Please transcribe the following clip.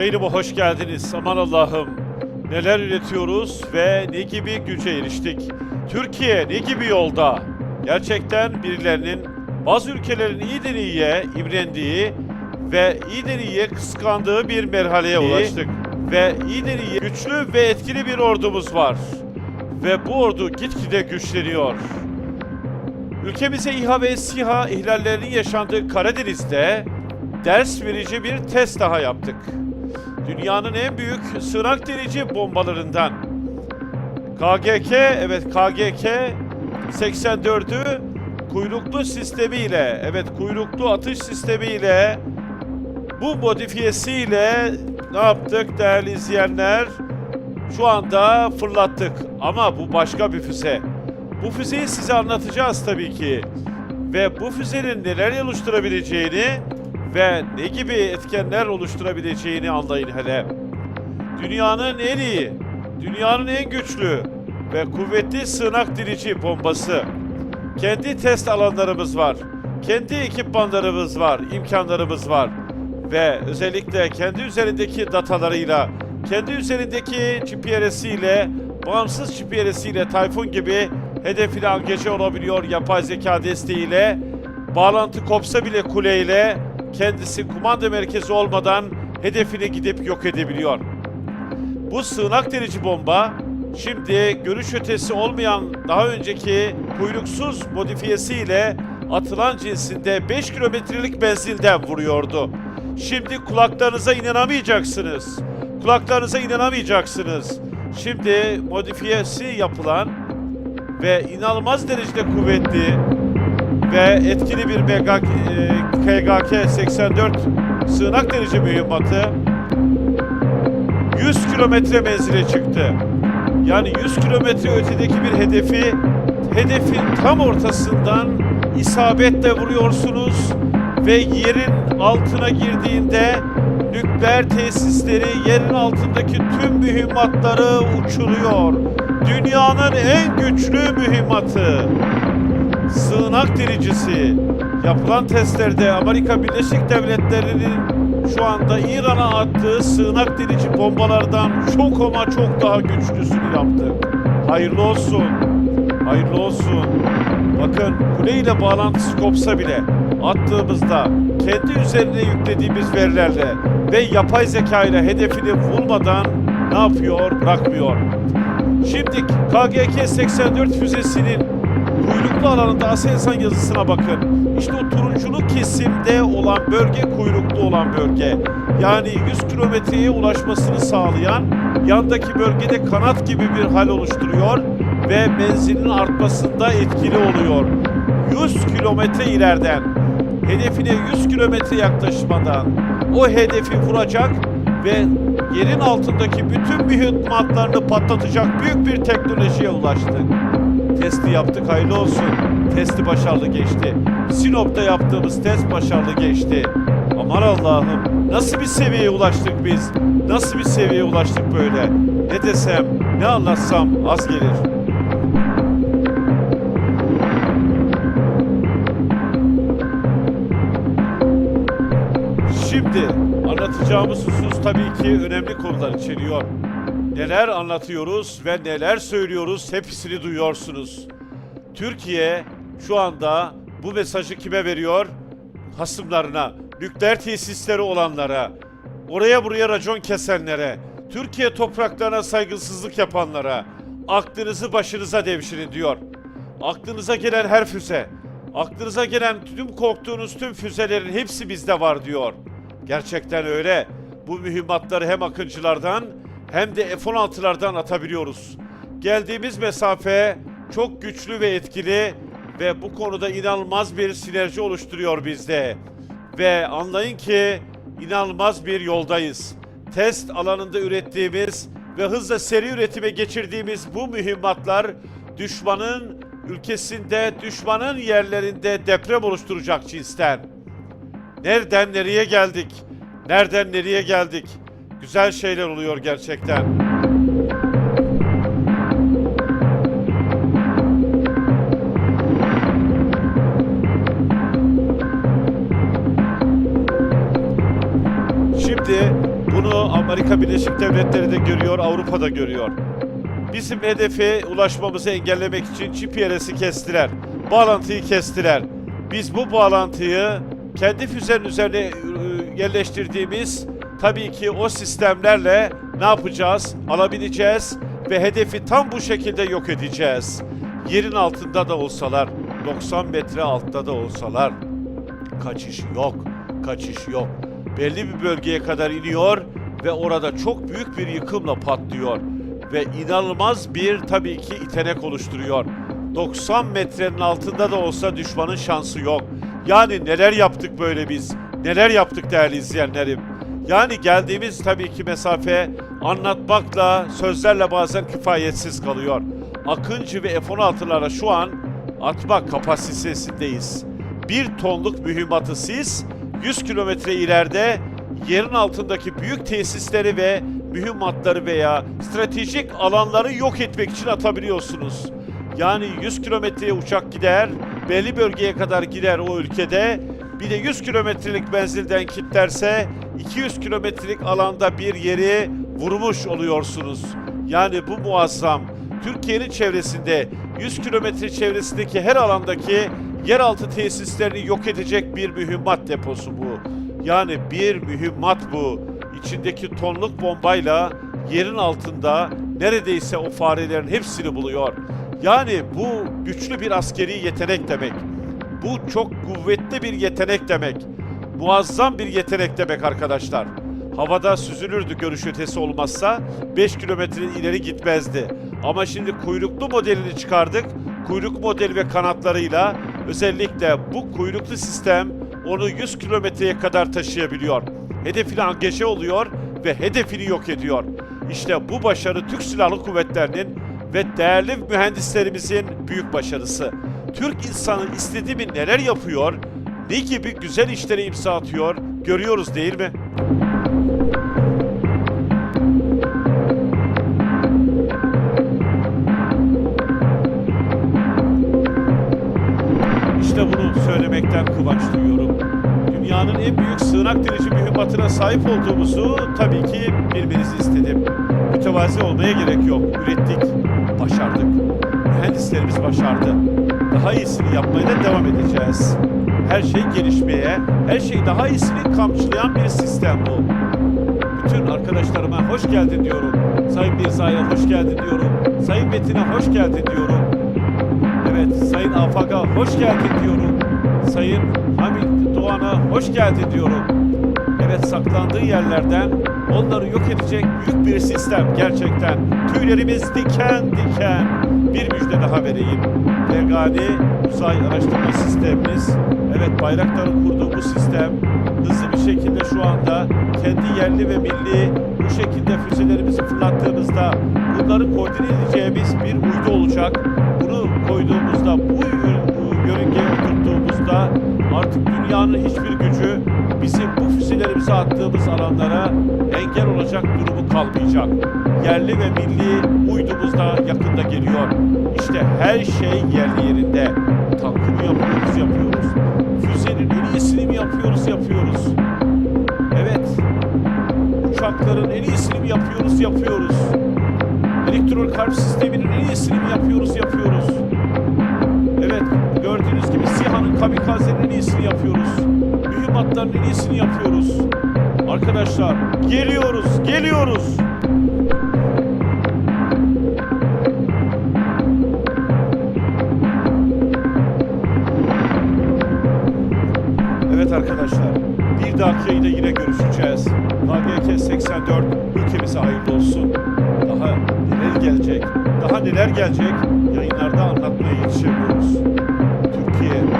Yayınıma hoş geldiniz. Aman Allah'ım. Neler üretiyoruz ve ne gibi güce eriştik? Türkiye ne gibi yolda? Gerçekten birilerinin bazı ülkelerin iyiden iyiye imrendiği ve iyiden iyiye kıskandığı bir merhaleye ulaştık. Ve iyiden iyiye güçlü ve etkili bir ordumuz var. Ve bu ordu gitgide güçleniyor. Ülkemize İHA ve SİHA ihlallerinin yaşandığı Karadeniz'de ders verici bir test daha yaptık. Dünyanın en büyük sığınak delici bombalarından. KGK, evet KGK 84'ü kuyruklu sistemiyle, evet kuyruklu atış sistemiyle bu modifiyesiyle ne yaptık değerli izleyenler? Şu anda fırlattık ama bu başka bir füze. Bu füzeyi size anlatacağız tabii ki. Ve bu füzenin neler oluşturabileceğini ve ne gibi etkenler oluşturabileceğini anlayın hele. Dünyanın en iyi, dünyanın en güçlü ve kuvvetli sığınak dirici bombası. Kendi test alanlarımız var. Kendi ekipmanlarımız var, imkanlarımız var. Ve özellikle kendi üzerindeki datalarıyla, kendi üzerindeki GPS'iyle, bağımsız GPS'iyle Tayfun gibi hedefine angaje olabiliyor yapay zeka desteğiyle. Bağlantı kopsa bile kuleyle kendisi kumanda merkezi olmadan hedefine gidip yok edebiliyor. Bu sığınak delici bomba şimdi görüş ötesi olmayan daha önceki kuyruksuz modifiyesiyle atılan cinsinde 5 kilometrelik menzilden vuruyordu. Şimdi kulaklarınıza inanamayacaksınız. Kulaklarınıza inanamayacaksınız. Şimdi modifiyesi yapılan ve inanılmaz derecede kuvvetli ve etkili bir e, KGK 84 sığınak delici mühimmatı 100 kilometre menzile çıktı. Yani 100 kilometre ötedeki bir hedefi hedefin tam ortasından isabetle vuruyorsunuz ve yerin altına girdiğinde nükleer tesisleri yerin altındaki tüm mühimmatları uçuruyor. Dünyanın en güçlü mühimmatı. Sığınak diricisi. Yapılan testlerde Amerika Birleşik Devletleri'nin şu anda İran'a attığı sığınak delici bombalardan çok ama çok daha güçlüsünü yaptık. Hayırlı olsun. Hayırlı olsun. Bakın kuleyle bağlantısı kopsa bile attığımızda kendi üzerine yüklediğimiz verilerle ve yapay zeka ile hedefini vurmadan ne yapıyor? Bırakmıyor. Şimdi KGK 84 füzesinin kuyruklu alanında Aselsan yazısına bakın. İşte o turunculu kesimde olan bölge kuyruklu olan bölge. Yani 100 kilometreye ulaşmasını sağlayan yandaki bölgede kanat gibi bir hal oluşturuyor ve menzilin artmasında etkili oluyor. 100 kilometre ileriden hedefine 100 kilometre yaklaşmadan o hedefi vuracak ve yerin altındaki bütün mühimmatlarını patlatacak büyük bir teknolojiye ulaştık. Testi yaptık hayırlı olsun. Testi başarılı geçti. Sinop'ta yaptığımız test başarılı geçti. Aman Allah'ım nasıl bir seviyeye ulaştık biz? Nasıl bir seviyeye ulaştık böyle? Ne desem, ne anlatsam az gelir. Şimdi anlatacağımız husus tabii ki önemli konular içeriyor. Neler anlatıyoruz ve neler söylüyoruz hepsini duyuyorsunuz. Türkiye şu anda bu mesajı kime veriyor? Hasımlarına, nükleer tesisleri olanlara, oraya buraya racon kesenlere, Türkiye topraklarına saygısızlık yapanlara, aklınızı başınıza devşirin diyor. Aklınıza gelen her füze, aklınıza gelen tüm korktuğunuz tüm füzelerin hepsi bizde var diyor. Gerçekten öyle. Bu mühimmatları hem akıncılardan hem de F-16'lardan atabiliyoruz. Geldiğimiz mesafe çok güçlü ve etkili ve bu konuda inanılmaz bir sinerji oluşturuyor bizde. Ve anlayın ki inanılmaz bir yoldayız. Test alanında ürettiğimiz ve hızla seri üretime geçirdiğimiz bu mühimmatlar düşmanın ülkesinde, düşmanın yerlerinde deprem oluşturacak cinsten. Nereden nereye geldik? Nereden nereye geldik? Güzel şeyler oluyor gerçekten. Şimdi bunu Amerika Birleşik Devletleri de görüyor, Avrupa da görüyor. Bizim hedefe ulaşmamızı engellemek için GPS'i kestiler. Bağlantıyı kestiler. Biz bu bağlantıyı kendi füzenin üzerine e, yerleştirdiğimiz tabii ki o sistemlerle ne yapacağız? Alabileceğiz ve hedefi tam bu şekilde yok edeceğiz. Yerin altında da olsalar, 90 metre altta da olsalar kaçış yok. Kaçış yok. Belli bir bölgeye kadar iniyor ve orada çok büyük bir yıkımla patlıyor ve inanılmaz bir tabii ki itenek oluşturuyor. 90 metrenin altında da olsa düşmanın şansı yok. Yani neler yaptık böyle biz? Neler yaptık değerli izleyenlerim? Yani geldiğimiz tabii ki mesafe anlatmakla, sözlerle bazen kifayetsiz kalıyor. Akıncı ve F-16'lara şu an atma kapasitesindeyiz. Bir tonluk mühimmatı siz 100 kilometre ileride yerin altındaki büyük tesisleri ve mühimmatları veya stratejik alanları yok etmek için atabiliyorsunuz. Yani 100 kilometreye uçak gider, belli bölgeye kadar gider o ülkede. Bir de 100 kilometrelik menzilden kitlerse 200 kilometrelik alanda bir yeri vurmuş oluyorsunuz. Yani bu muazzam. Türkiye'nin çevresinde 100 kilometre çevresindeki her alandaki yeraltı tesislerini yok edecek bir mühimmat deposu bu. Yani bir mühimmat bu. İçindeki tonluk bombayla yerin altında neredeyse o farelerin hepsini buluyor. Yani bu güçlü bir askeri yetenek demek. Bu çok kuvvetli bir yetenek demek. Muazzam bir yetenek demek arkadaşlar. Havada süzülürdü görüş ötesi olmazsa 5 kilometre ileri gitmezdi. Ama şimdi kuyruklu modelini çıkardık. Kuyruk modeli ve kanatlarıyla özellikle bu kuyruklu sistem onu 100 kilometreye kadar taşıyabiliyor. Hedefine angaje oluyor ve hedefini yok ediyor. İşte bu başarı Türk Silahlı Kuvvetleri'nin ve değerli mühendislerimizin büyük başarısı. Türk insanı istediği mi neler yapıyor, ne gibi güzel işlere imza atıyor görüyoruz değil mi? İşte bunu söylemekten kıvanç duyuyorum. Dünyanın en büyük sığınak delici mühimmatına sahip olduğumuzu tabii ki bilmenizi istedim. Mütevazi olmaya gerek yok. Ürettik, başardık. Mühendislerimiz başardı. Daha iyisini yapmaya da devam edeceğiz. Her şey gelişmeye, her şey daha iyisini kamçılayan bir sistem bu. Bütün arkadaşlarıma hoş geldin diyorum. Sayın Mirza'ya hoş geldin diyorum. Sayın Metin'e hoş geldin diyorum. Evet, Sayın Afak'a hoş geldin diyorum. Sayın Hamit Doğan'a hoş geldin diyorum. Evet, saklandığı yerlerden onları yok edecek büyük bir sistem gerçekten. Tüylerimiz diken diken. Bir müjde daha vereyim. Regani Uzay Araştırma Sistemimiz, evet Bayraktar'ın kurduğu bu sistem hızlı bir şekilde şu anda kendi yerli ve milli bu şekilde füzelerimizi fırlattığımızda bunları koordine edeceğimiz bir uydu olacak. Bunu koyduğumuzda, bu yörüngeye oturttuğumuzda artık dünyanın hiçbir gücü bizim bu füzelerimizi attığımız alanlara engel olacak durumu kalmayacak. Yerli ve milli uydumuz da yakında geliyor. İşte her şey yerli yerinde. Tankı mı yapıyoruz, yapıyoruz. Füzenin en iyisini mi yapıyoruz, yapıyoruz. Evet. Uçakların en iyisini mi yapıyoruz, yapıyoruz. Elektron kalp sisteminin en iyisini mi yapıyoruz, yapıyoruz. Evet, gördüğünüz gibi SİHA'nın yapıyoruz. Hayatların en iyisini yapıyoruz. Arkadaşlar geliyoruz, geliyoruz. Evet arkadaşlar, bir dahaki yayında yine görüşeceğiz. KGK 84 ülkemize hayırlı olsun. Daha neler gelecek, daha neler gelecek yayınlarda anlatmaya yetişemiyoruz. Türkiye